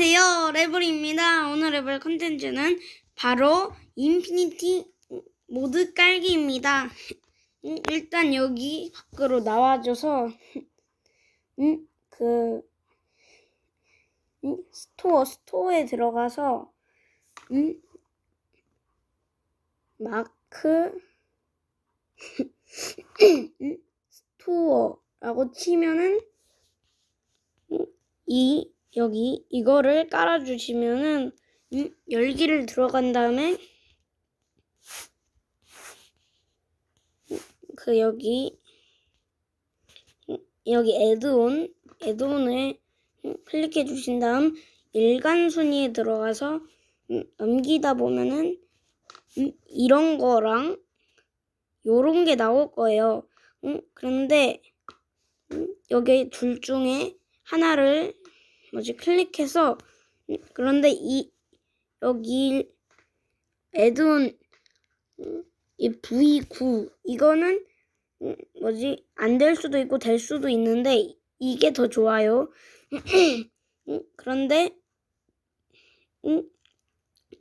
안녕하세요. 레블입니다. 오늘 레블 컨텐츠는 바로 인피니티 모드 깔기입니다. 음, 일단 여기 밖으로 나와줘서 음, 그 음, 스토어 스토어에 들어가서 음, 마크 음, 스토어라고 치면은 음, 이 여기 이거를 깔아주시면은 음, 열기를 들어간 다음에 음, 그 여기 음, 여기 애드온 애드온을 음, 클릭해 주신 다음 일간 순위에 들어가서 음, 넘기다 보면은 음, 이런 거랑 요런 게 나올 거예요. 음, 그런데 음, 여기 둘 중에 하나를 뭐지? 클릭해서 음, 그런데 이 여기 애드온 음, 이 V9 이거는 음, 뭐지? 안 될 수도 있고 될 수도 있는데 이게 더 좋아요. 음, 그런데 음,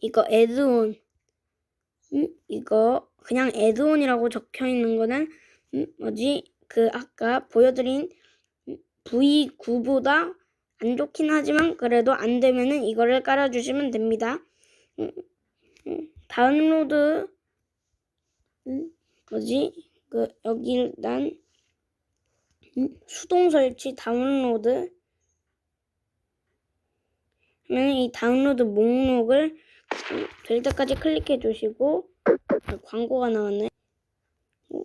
이거 애드온 음, 이거 그냥 애드온이라고 적혀 있는 거는 음, 뭐지? 그 아까 보여드린 음, V9보다 안 좋긴 하지만 그래도 안 되면은 이거를 깔아주시면 됩니다. 음, 음, 다운로드 음, 뭐지 그 여기 일단 음, 수동 설치 다운로드 하면 이 다운로드 목록을 음, 될 때까지 클릭해 주시고 아, 광고가 나왔네. 음,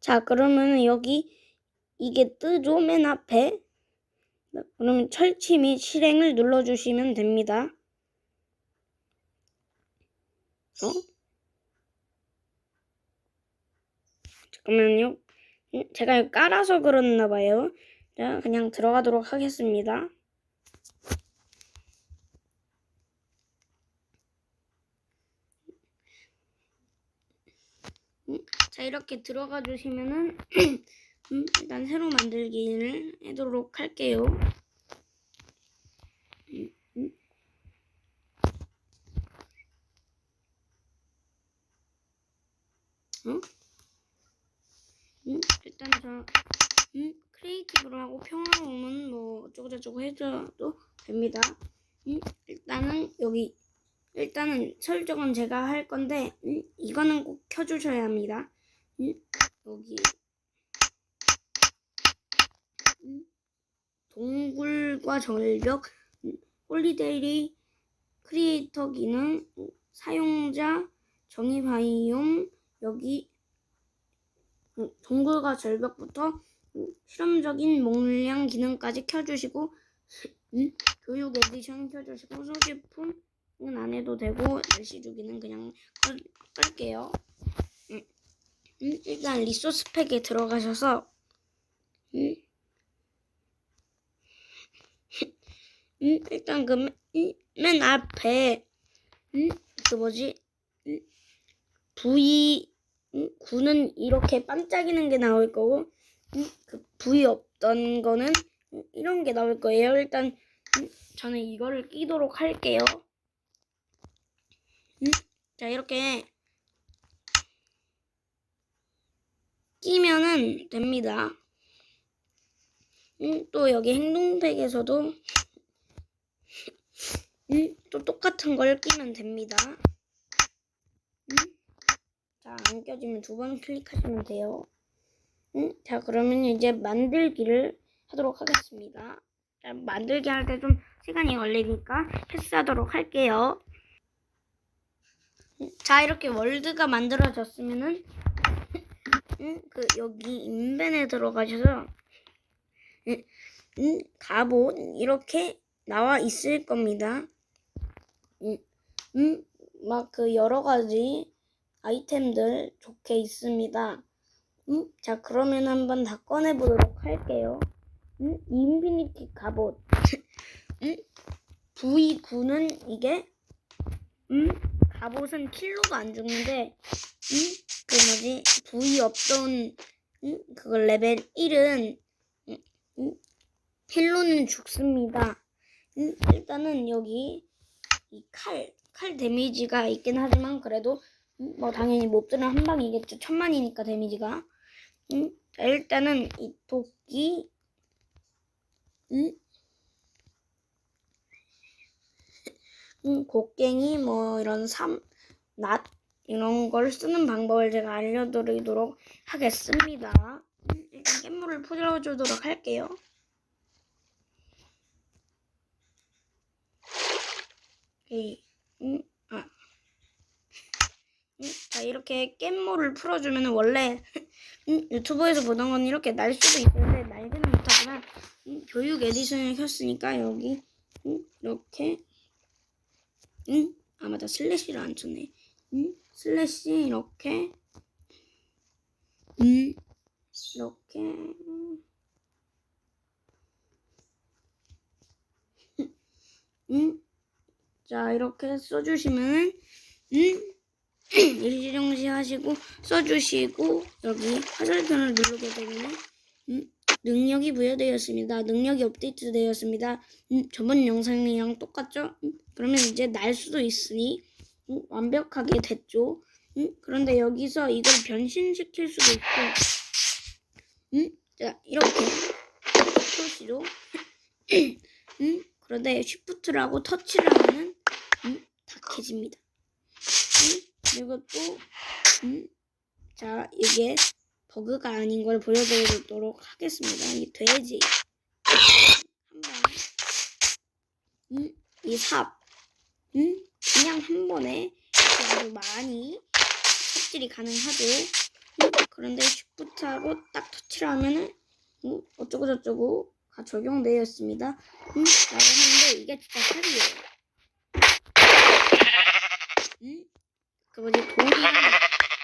자 그러면 여기 이게 뜨죠 맨 앞에 네, 그러면 철치 및 실행을 눌러주시면 됩니다. 어? 잠깐만요. 음, 제가 깔아서 그렇나 봐요. 자, 그냥 들어가도록 하겠습니다. 음, 자, 이렇게 들어가 주시면은 음, 일단 새로 만들기를 해도록 할게요. 음, 음. 어? 음, 일단 저 음, 크리에이티브로 하고 평화로움은 뭐 어쩌고저쩌고 해줘도 됩니다. 음, 일단은 여기 일단은 설정은 제가 할 건데 음, 이거는 꼭 켜주셔야 합니다. 음, 여기 음, 동굴과 절벽, 음, 홀리데이 크리에이터 기능, 음, 사용자 정의 바이옴 여기 음, 동굴과 절벽부터 음, 실험적인 목량 기능까지 켜주시고 음, 교육 에디션 켜주시고 소지품은 안 해도 되고 날씨 주기는 그냥 끌, 끌게요. 음, 음, 일단 리소스 팩에 들어가셔서 음, 음, 일단 그맨 앞에 음, 그 뭐지? 음, V 음, 9는 이렇게 반짝이는 게 나올 거고 음, 그 V 없던 거는 음, 이런 게 나올 거예요. 일단 음, 저는 이거를 끼도록 할게요. 음, 자 이렇게 끼면은 됩니다. 음, 또 여기 행동팩에서도 음, 또 똑같은 걸 끼면 됩니다. 음? 자, 안 껴지면 두 번 클릭하시면 돼요. 음? 자, 그러면 이제 만들기를 하도록 하겠습니다. 자, 만들기 할 때 좀 시간이 걸리니까 패스하도록 할게요. 음, 자, 이렇게 월드가 만들어졌으면은 음, 그 여기 인벤에 들어가셔서 음, 음, 갑옷 이렇게 나와 있을 겁니다. 음, 음, 막 그 여러 가지 아이템들 좋게 있습니다. 음, 자, 그러면 한번 다 꺼내보도록 할게요. 음, 인피니티 갑옷. 음, V9는 이게, 음, 갑옷은 킬로도 안 죽는데, 음, 그 뭐지, V 없던, 음, 그걸 레벨 1은, 음, 음, 킬로는 죽습니다. 음, 일단은 여기 이 칼, 칼 데미지가 있긴 하지만 그래도 음, 뭐 당연히 몹들은 한 방이겠죠. 천만이니까 데미지가. 음, 자, 일단은 이 도끼, 음, 음, 곡괭이 뭐 이런 삼, 낫 이런 걸 쓰는 방법을 제가 알려드리도록 하겠습니다. 음, 일단 깻물을 풀어주도록 할게요. 오케이. 음, 아. 음, 자, 이렇게 깻물을 풀어주면 원래 음, 유튜브에서 보던 건 이렇게 날 수도 있는데 날지는 못하지만 음, 교육 에디션을 켰으니까 여기 음, 이렇게 음, 아 맞다 슬래시를 안 쳤네. 음, 슬래시 이렇게 음, 이렇게 음, 자 이렇게 써주시면은 음, 일시정지 하시고 써주시고 여기 화살표를 누르게 되면 음, 능력이 부여되었습니다. 능력이 업데이트 되었습니다. 음, 저번 영상이랑 똑같죠? 음, 그러면 이제 날 수도 있으니 음, 완벽하게 됐죠. 음, 그런데 여기서 이걸 변신시킬 수도 있고 음, 자 이렇게 표시로 음, 그런데 쉬프트라고 터치를 하면은 음, 다 켜집니다. 음, 그리고 또 음, 자 이게 버그가 아닌 걸 보여드리도록 하겠습니다. 이 돼지 한 번 음, 이 삽, 음, 그냥 한 번에 아주 많이 삽질이 가능하죠. 음, 그런데 쉬프트하고 딱 터치를 하면은 음, 어쩌고 저쩌고 가 적용되어 있습니다. 음, 라고 하는데 이게 진짜 삽이에요. 음, 그 뭐지 돌이나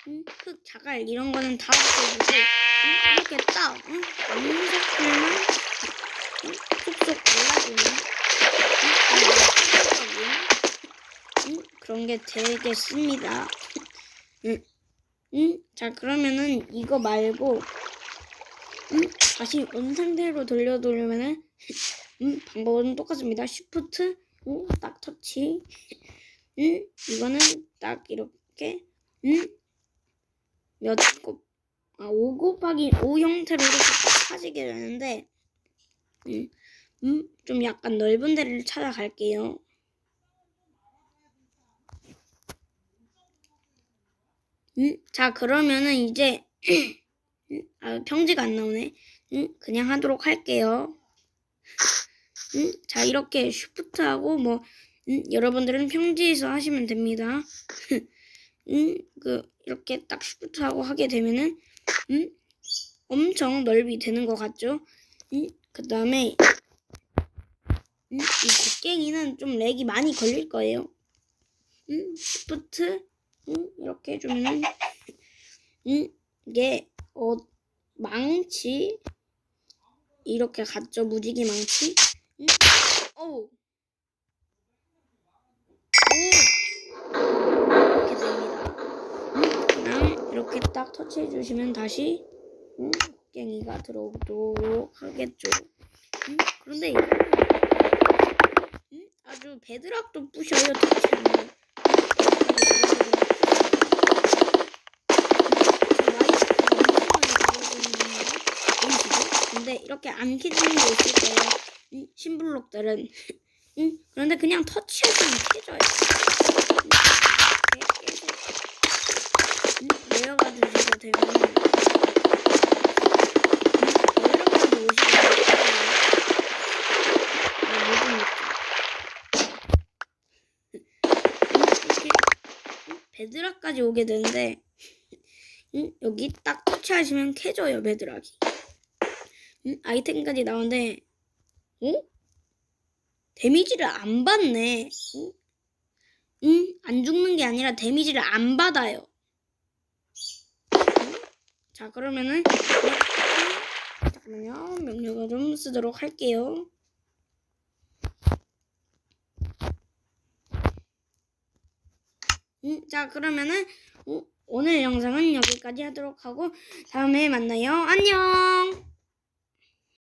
음, 흙, 자갈 이런 거는 다 없애주고 음, 이렇게 딱 음, 암석들만 음, 쏙쏙 발라주는 음, 음, 그런 게 되겠습니다. 음, 음, 자 그러면은 이거 말고 음, 다시 원상태로 돌려두려면은 음, 방법은 똑같습니다. 쉬프트 음, 딱 터치 음, 이거는 딱 이렇게 음, 몇 곱, 아, 5 곱하기 5 형태로 이렇게 딱 파지게 되는데, 음, 음, 좀 약간 넓은 데를 찾아갈게요. 음, 자, 그러면은 이제, 음, 아, 평지가 안 나오네. 음, 그냥 하도록 할게요. 음, 자, 이렇게 쉬프트하고 뭐, 음, 여러분들은 평지에서 하시면 됩니다. 음, 그, 이렇게 딱 쉬프트하고 하게 되면은, 음, 엄청 넓이 되는 것 같죠? 음, 그 다음에, 음, 이 곡괭이는 좀 렉이 많이 걸릴 거예요. 음, 쉬프트, 음, 이렇게 해주면은, 음, 이게, 어, 망치, 이렇게 갔죠? 무지개 망치. 음. 오! 이렇게 됩니다. 음, 그냥 이렇게 딱 터치해 주시면 다시 음, 곡괭이가 들어오도록 하겠죠. 음, 그런데 음, 아주 베드락도 부셔요. 근데 이렇게 안 켜지는 게 있을 거예요. 음, 신블록들은. 음, 그런데 그냥 터치해주면 켜져요. 이렇게 깨서 음, 내려가 주시게 되면 음, 내려가서 오시게 되면 아, 모든 이렇게 음, 베드락까지 오게 되는데 음, 여기 딱 터치하시면 켜져요 베드락이 음, 아이템까지 나오는데 어? 데미지를 안 받네 응? 응? 안 죽는 게 아니라 데미지를 안 받아요 응? 자 그러면은 잠깐만요 명령을 좀 쓰도록 할게요 자 그러면은 어, 오늘 영상은 여기까지 하도록 하고 다음에 만나요. 안녕.